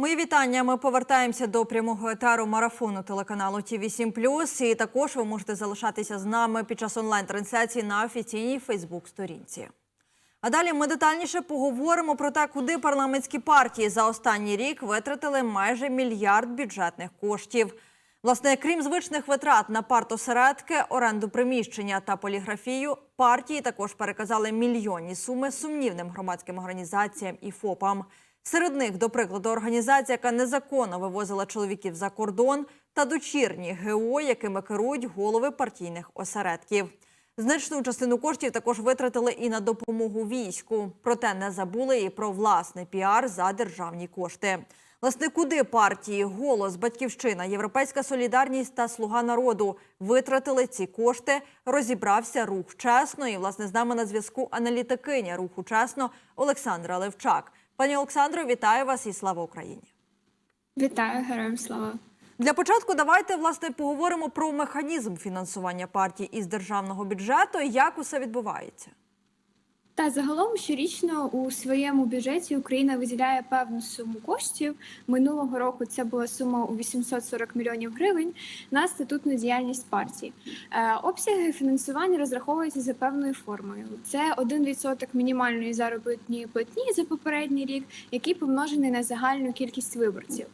Мої вітання. Ми повертаємося до прямого етару марафону телеканалу ТІВІ 7 І також ви можете залишатися з нами під час онлайн-трансляції на офіційній Фейсбук-сторінці. А далі ми детальніше поговоримо про те, куди парламентські партії за останній рік витратили майже мільярд бюджетних коштів. Власне, крім звичних витрат на партосередки, оренду приміщення та поліграфію, партії також переказали мільйонні суми сумнівним громадським організаціям і ФОПам. Серед них, до прикладу, організація, яка незаконно вивозила чоловіків за кордон, та дочірні ГО, якими керують голови партійних осередків. Значну частину коштів також витратили і на допомогу війську. Проте не забули і про власний піар за державні кошти. Власне, куди партії Голос, Батьківщина, Європейська Солідарність та Слуга народу витратили ці кошти, розібрався рух чесно. І власне з нами на зв'язку аналітикиня руху чесно Олександра Левчак. Пані Олександро, вітаю вас і слава Україні. Вітаю, героям слава. Для початку давайте власне поговоримо про механізм фінансування партій із державного бюджету. і Як усе відбувається? Та загалом щорічно у своєму бюджеті Україна виділяє певну суму коштів. Минулого року це була сума у 840 мільйонів гривень на статутну діяльність партії. Е, обсяги фінансування розраховуються за певною формою. Це 1% мінімальної заробітної платні за попередній рік, який помножений на загальну кількість виборців.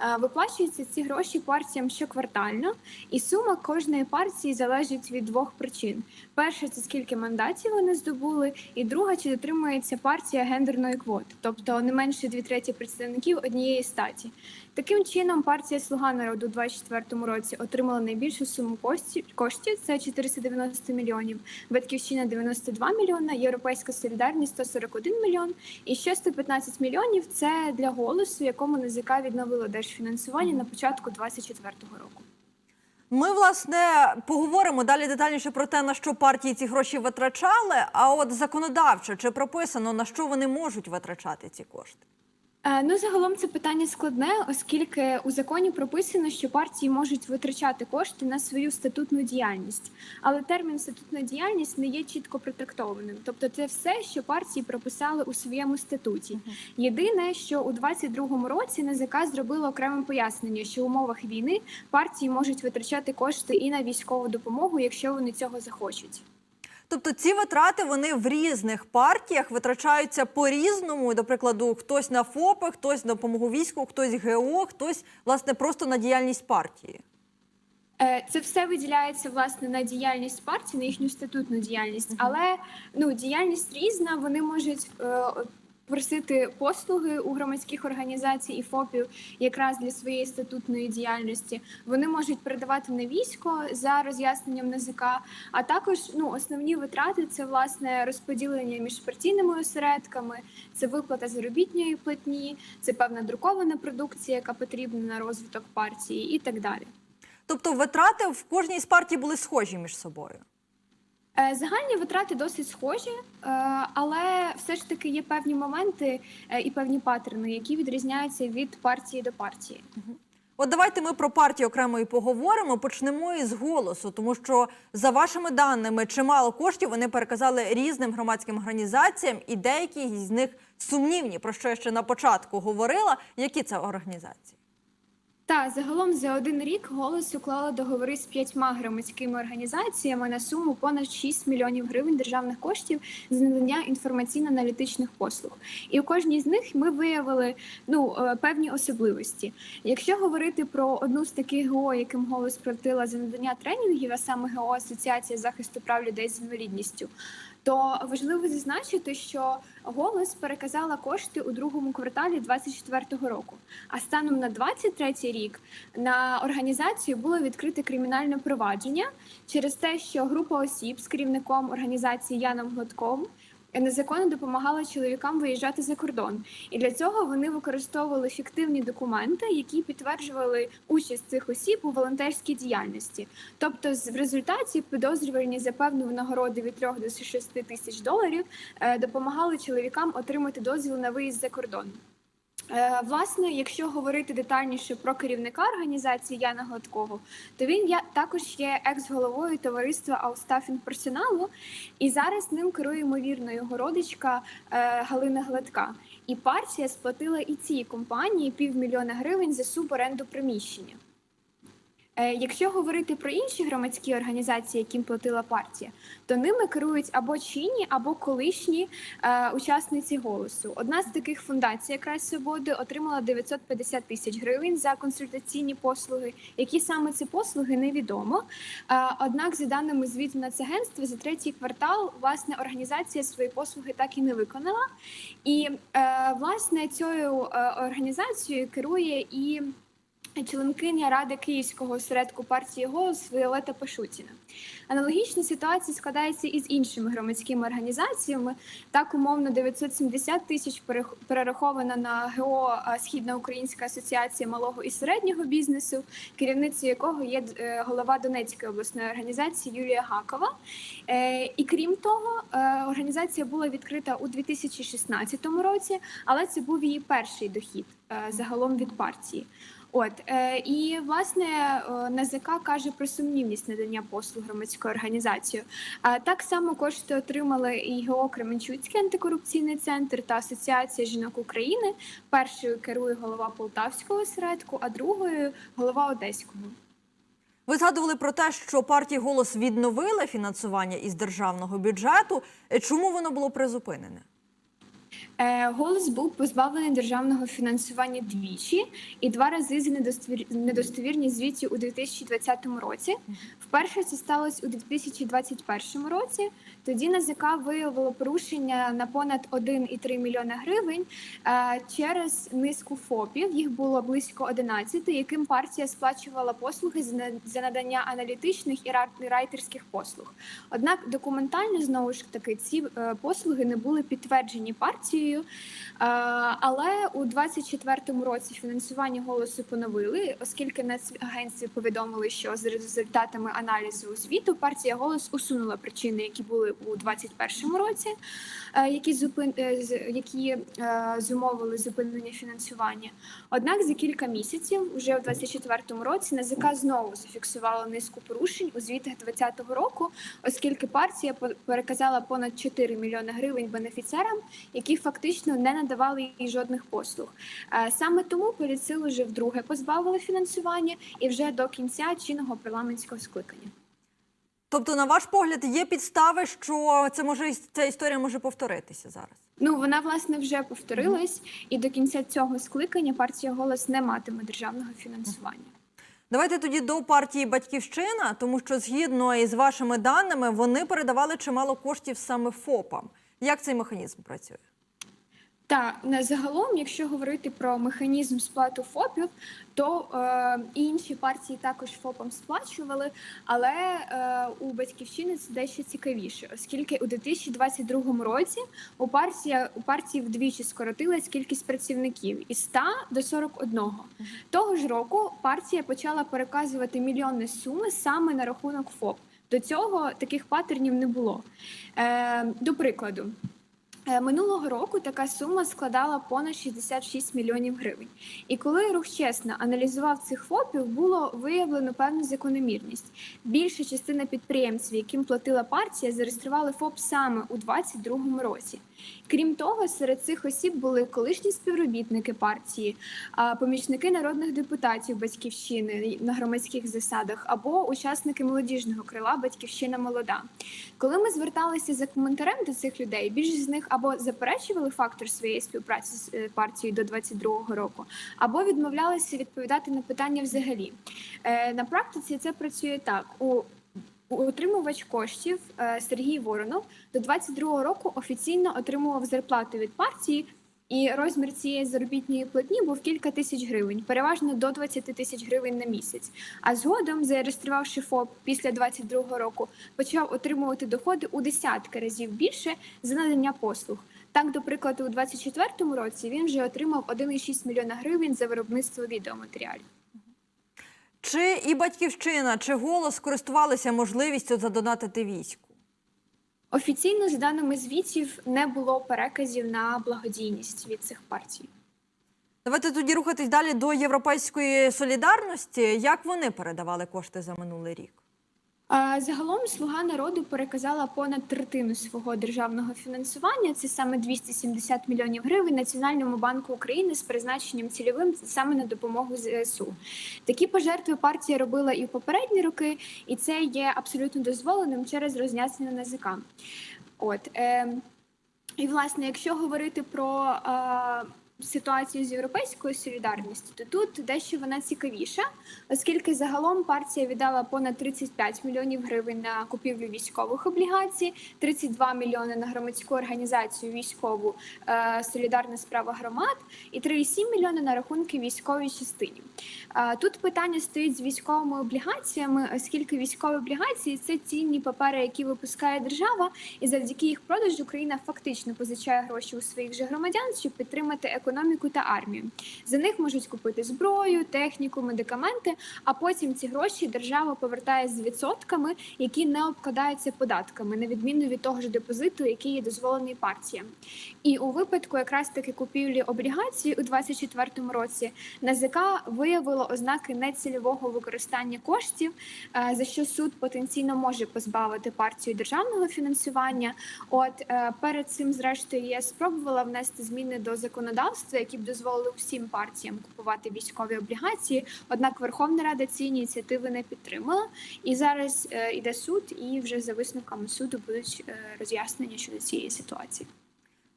Е, Виплачуються ці гроші партіям щоквартально, і сума кожної партії залежить від двох причин: перше це скільки мандатів вони здобули, і друга чи дотримується партія гендерної квоти, тобто не менше дві треті представників однієї статі. Таким чином, партія Слуга народу у 2024 році отримала найбільшу суму коштів це 490 мільйонів, батьківщина 92 мільйона, Європейська солідарність 141 мільйон, і ще 115 мільйонів це для голосу, якому НЗК відновило держфінансування на початку 2024 року. Ми власне поговоримо далі детальніше про те, на що партії ці гроші витрачали. А от законодавчо чи прописано на що вони можуть витрачати ці кошти? Е, Ну, загалом це питання складне, оскільки у законі прописано, що партії можуть витрачати кошти на свою статутну діяльність. Але термін статутна діяльність не є чітко протрактованим. Тобто, це все, що партії прописали у своєму статуті. Єдине, що у 2022 році НЗК зробило окреме пояснення, що в умовах війни партії можуть витрачати кошти і на військову допомогу, якщо вони цього захочуть. Тобто ці витрати вони в різних партіях витрачаються по-різному. До прикладу, хтось на ФОПи, хтось на допомогу війську, хтось ГО, хтось власне просто на діяльність партії. Е, Це все виділяється власне на діяльність партії, на їхню статутну діяльність, але ну діяльність різна. Вони можуть е, просити послуги у громадських організацій і ФОПів якраз для своєї статутної діяльності. Вони можуть передавати на військо за роз'ясненням НЗК, а також ну основні витрати це власне розподілення між партійними осередками, це виплата заробітної платні, це певна друкована продукція, яка потрібна на розвиток партії, і так далі. Тобто витрати в кожній з партій були схожі між собою. Е, Загальні витрати досить схожі, е, але все ж таки є певні моменти е, і певні паттерни, які відрізняються від партії до партії. От давайте ми про партії окремо і поговоримо. Почнемо із голосу, тому що за вашими даними чимало коштів вони переказали різним громадським організаціям, і деякі з них сумнівні, про що я ще на початку говорила. Які це організації? Та загалом за один рік голос уклала договори з п'ятьма громадськими організаціями на суму понад 6 мільйонів гривень державних коштів з надання інформаційно-аналітичних послуг. І у кожній з них ми виявили ну е, певні особливості. Якщо говорити про одну з таких ГО, яким голос платила за надання тренінгів, а саме ГО Асоціація захисту прав людей з інвалідністю. То важливо зазначити, що голос переказала кошти у другому кварталі 2024 року. А станом на 23 рік на організацію було відкрите кримінальне провадження через те, що група осіб з керівником організації Яном Гладком незаконно допомагала чоловікам виїжджати за кордон, і для цього вони використовували фіктивні документи, які підтверджували участь цих осіб у волонтерській діяльності. Тобто, в результаті підозрювані за певну винагороду від 3 до 6 тисяч доларів е, допомагали чоловікам отримати дозвіл на виїзд за кордон. Е, Власне, якщо говорити детальніше про керівника організації Яна Гладкого, то він я також є екс-головою товариства Аустафінг персоналу, і зараз ним керує ймовірно його родичка е, Галина Гладка. І партія сплатила і цій компанії півмільйона гривень за суборенду приміщення. Е, Якщо говорити про інші громадські організації, яким платила партія, то ними керують або чинні, або колишні е, учасниці голосу. Одна з таких фундацій, якраз свободи, отримала 950 тисяч гривень за консультаційні послуги. Які саме ці послуги невідомо. Е, однак, за даними звіту Нацагентства, за третій квартал власне організація свої послуги так і не виконала. І е, власне цією е, організацією керує і. Членкиня ради Київського осередку партії голос Віолета Пашутіна. Аналогічна ситуація складається і з іншими громадськими організаціями. Так, умовно, 970 тисяч перерахована на ГО а, Східна Українська асоціація малого і середнього бізнесу, керівницею якого є е, голова Донецької обласної організації Юлія Гакова. Е, І крім того, е, організація була відкрита у 2016 році, але це був її перший дохід загалом від партії. От е, і власне е, НАЗК каже про сумнівність надання послуг громадською організацією. Так само кошти отримали і ГО Кременчуцький антикорупційний центр та Асоціація жінок України. Першою керує голова Полтавського осередку, а другою голова Одеського. Ви згадували про те, що партія голос відновила фінансування із державного бюджету. Е, Чому воно було призупинене? Е, Голос був позбавлений державного фінансування двічі і два рази за недостовір... недостовірні звіті у 2020 році. Вперше це сталося у 2021 році. Тоді НАЗК виявило порушення на понад 1,3 мільйона гривень е, через низку ФОПів. Їх було близько 11, яким партія сплачувала послуги за надання аналітичних і райтерських послуг. Однак документально знову ж таки ці е, послуги не були підтверджені партією. Е, Але у 2024 році фінансування голосу поновили, оскільки Нацагентстві повідомили, що за результатами аналізу звіту партія голос усунула причини, які були у 2021 році, е, які зупин е, які е, зумовили зупинення фінансування. Однак за кілька місяців, вже у 2024 році, НАЗК знову зафіксувала низку порушень у звітах 2020 року, оскільки партія переказала понад 4 мільйони гривень бенефіціарам, які фактично не надавали їй жодних послуг. Саме тому поліцили вже вдруге позбавили фінансування і вже до кінця чинного парламентського скликання. Тобто, на ваш погляд, є підстави, що це може ця історія може повторитися зараз. Ну вона власне вже повторилась, і до кінця цього скликання партія голос не матиме державного фінансування. Давайте тоді до партії Батьківщина, тому що згідно із вашими даними вони передавали чимало коштів саме ФОПам. Як цей механізм працює? Та на загалом, якщо говорити про механізм сплату ФОПів, то е, інші партії також ФОПам сплачували, але е, у батьківщини це дещо цікавіше, оскільки у 2022 році у партії, у партії вдвічі скоротилась кількість працівників із 100 до 41. Того ж року партія почала переказувати мільйонні суми саме на рахунок ФОП. До цього таких паттернів не було. Е, до прикладу. Е, Минулого року така сума складала понад 66 мільйонів гривень. І коли рух чесно аналізував цих ФОПів, було виявлено певну закономірність. Більша частина підприємців, яким платила партія, зареєстрували ФОП саме у 2022 році. Крім того, серед цих осіб були колишні співробітники партії, помічники народних депутатів батьківщини на громадських засадах або учасники молодіжного крила Батьківщина молода. Коли ми зверталися за коментарем до цих людей, більшість з них або заперечували фактор своєї співпраці з е, партією до 22-го року, або відмовлялися відповідати на питання взагалі. Е, На практиці це працює так. У Отримувач коштів е, Сергій Воронов до 22-го року офіційно отримував зарплату від партії, і розмір цієї заробітної платні був кілька тисяч гривень, переважно до 20 тисяч гривень на місяць. А згодом, зареєструвавши ФОП після 22-го року, почав отримувати доходи у десятки разів більше за надання послуг. Так, до прикладу, у 24-му році він вже отримав 1,6 мільйона гривень за виробництво відеоматеріалів. Чи і батьківщина, чи голос користувалися можливістю задонатити війську? Офіційно, за даними звітів, не було переказів на благодійність від цих партій. Давайте тоді рухатись далі до європейської солідарності. Як вони передавали кошти за минулий рік? Загалом слуга народу переказала понад третину свого державного фінансування. Це саме 270 мільйонів гривень Національному банку України з призначенням цільовим саме на допомогу ЗСУ. Такі пожертви партія робила і в попередні роки, і це є абсолютно дозволеним через роз'яснення НАЗК. От е, і власне, якщо говорити про е, ситуацію з європейською солідарністю, то тут дещо вона цікавіша, оскільки загалом партія віддала понад 35 мільйонів гривень на купівлю військових облігацій, 32 мільйони на громадську організацію військову е, солідарна справа громад і 3,7 мільйони на рахунки військовій частині. Е, Тут питання стоїть з військовими облігаціями, оскільки військові облігації це цінні папери, які випускає держава, і завдяки їх продажу Україна фактично позичає гроші у своїх же громадян, щоб підтримати економіку та армію. За них можуть купити зброю, техніку, медикаменти. А потім ці гроші держава повертає з відсотками, які не обкладаються податками, на відміну від того ж депозиту, який є дозволений партіям. І у випадку якраз таки купівлі облігацій у 2024 році НАЗК виявило ознаки нецільового використання коштів, е, за що суд потенційно може позбавити партію державного фінансування. От е, перед цим, зрештою, я спробувала внести зміни до законодавства, які б дозволили всім партіям купувати військові облігації. Однак Верховна Рада ці ініціативи не підтримала. І зараз е, іде суд, і вже за висновками суду будуть е, роз'яснення щодо цієї ситуації.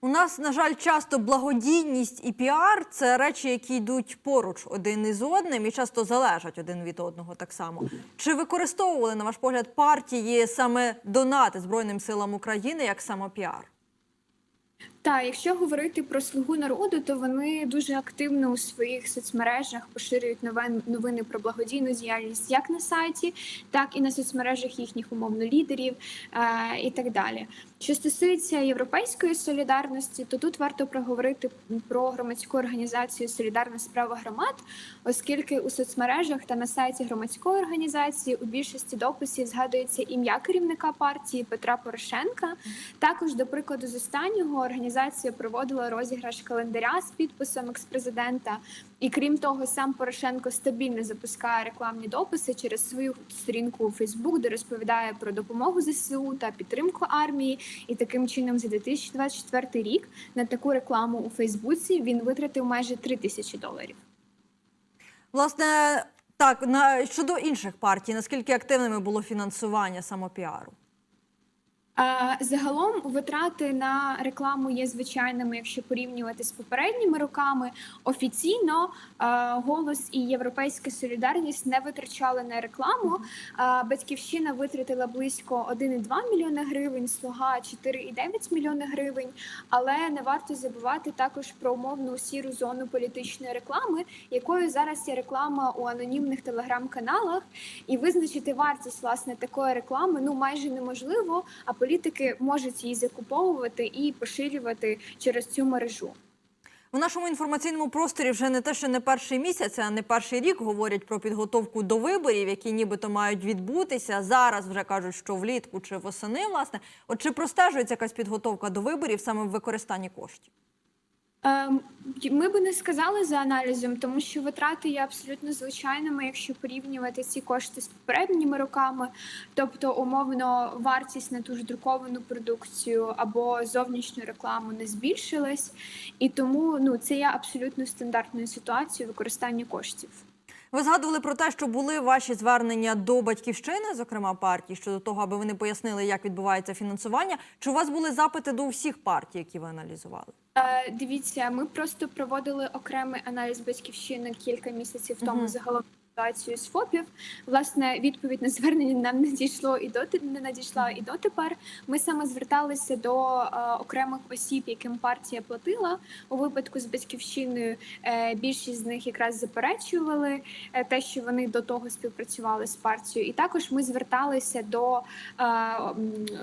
У нас, на жаль, часто благодійність і піар це речі, які йдуть поруч один із одним і часто залежать один від одного так само. Чи використовували, на ваш погляд, партії саме донати Збройним силам України як самопіар? Так, якщо говорити про слугу народу, то вони дуже активно у своїх соцмережах поширюють новин, новини про благодійну діяльність як на сайті, так і на соцмережах їхніх умовно лідерів е, і так далі. Що стосується європейської солідарності, то тут варто проговорити про громадську організацію Солідарна справа громад, оскільки у соцмережах та на сайті громадської організації у більшості дописів згадується ім'я керівника партії Петра Порошенка. Також, до прикладу, з останнього організація проводила розіграш календаря з підписом експрезидента. І крім того, сам Порошенко стабільно запускає рекламні дописи через свою сторінку у Фейсбук, де розповідає про допомогу ЗСУ та підтримку армії. І таким чином, за 2024 рік на таку рекламу у Фейсбуці він витратив майже 3 тисячі доларів. Власне, так на щодо інших партій, наскільки активними було фінансування самопіару? Загалом витрати на рекламу є звичайними, якщо порівнювати з попередніми роками. Офіційно голос і Європейська солідарність не витрачали на рекламу. Батьківщина витратила близько 1,2 мільйони гривень, слуга 4,9 мільйони гривень. Але не варто забувати також про умовну сіру зону політичної реклами, якою зараз є реклама у анонімних телеграм-каналах, і визначити вартість власне такої реклами ну майже неможливо. А політики можуть її закуповувати і поширювати через цю мережу. У нашому інформаційному просторі вже не те, що не перший місяць, а не перший рік говорять про підготовку до виборів, які нібито мають відбутися. Зараз вже кажуть, що влітку чи восени, власне. От чи простежується якась підготовка до виборів саме в використанні коштів? Ем, Ми би не сказали за аналізом, тому що витрати є абсолютно звичайними, якщо порівнювати ці кошти з попередніми роками, тобто умовно вартість на ту ж друковану продукцію або зовнішню рекламу не збільшилась, і тому ну це є абсолютно стандартною ситуацією використання коштів. Ви згадували про те, що були ваші звернення до батьківщини, зокрема партій, щодо того, аби вони пояснили, як відбувається фінансування. Чи у вас були запити до всіх партій, які ви аналізували? Е, Дивіться, ми просто проводили окремий аналіз батьківщини кілька місяців тому загалом ситуацію з ФОПів. Власне, відповідь на звернення нам не дійшло і доти не надійшла і дотепер. Ми саме зверталися до е, окремих осіб, яким партія платила. У випадку з батьківщиною е, більшість з них якраз заперечували е, те, що вони до того співпрацювали з партією. І також ми зверталися до е,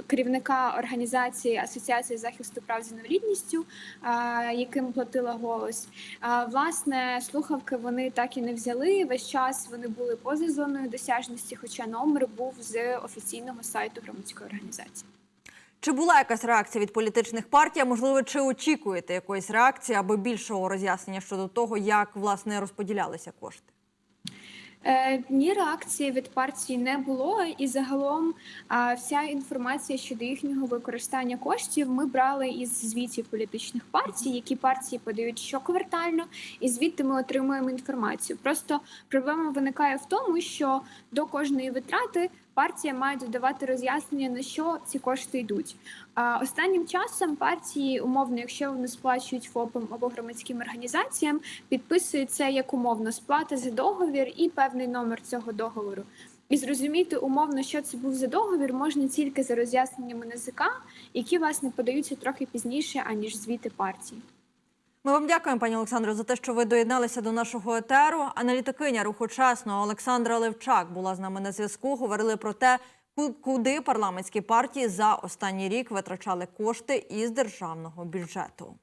керівника організації Асоціації захисту прав з інвалідністю, е, яким платила голос. А, Власне, слухавки вони так і не взяли. Весь час вони були поза зоною досяжності, хоча номер був з офіційного сайту громадської організації. Чи була якась реакція від політичних партій? Можливо, чи очікуєте якоїсь реакції або більшого роз'яснення щодо того, як власне розподілялися кошти? Е, ні, реакції від партії не було, і загалом вся інформація щодо їхнього використання коштів ми брали із звітів політичних партій, які партії подають щоквартально, і звідти ми отримуємо інформацію. Просто проблема виникає в тому, що до кожної витрати партія має додавати роз'яснення на що ці кошти йдуть. А останнім часом партії, умовно, якщо вони сплачують ФОПам або громадським організаціям, підписують це як умовно сплата за договір і певний номер цього договору. І зрозуміти умовно, що це був за договір, можна тільки за роз'ясненнями НАЗК, які власне подаються трохи пізніше, аніж звіти партії. Ми вам дякуємо, пані Олександро, за те, що ви доєдналися до нашого етеру. Аналітикиня руху чесно Олександра Левчак була з нами на зв'язку. Говорили про те, ку- куди парламентські партії за останній рік витрачали кошти із державного бюджету.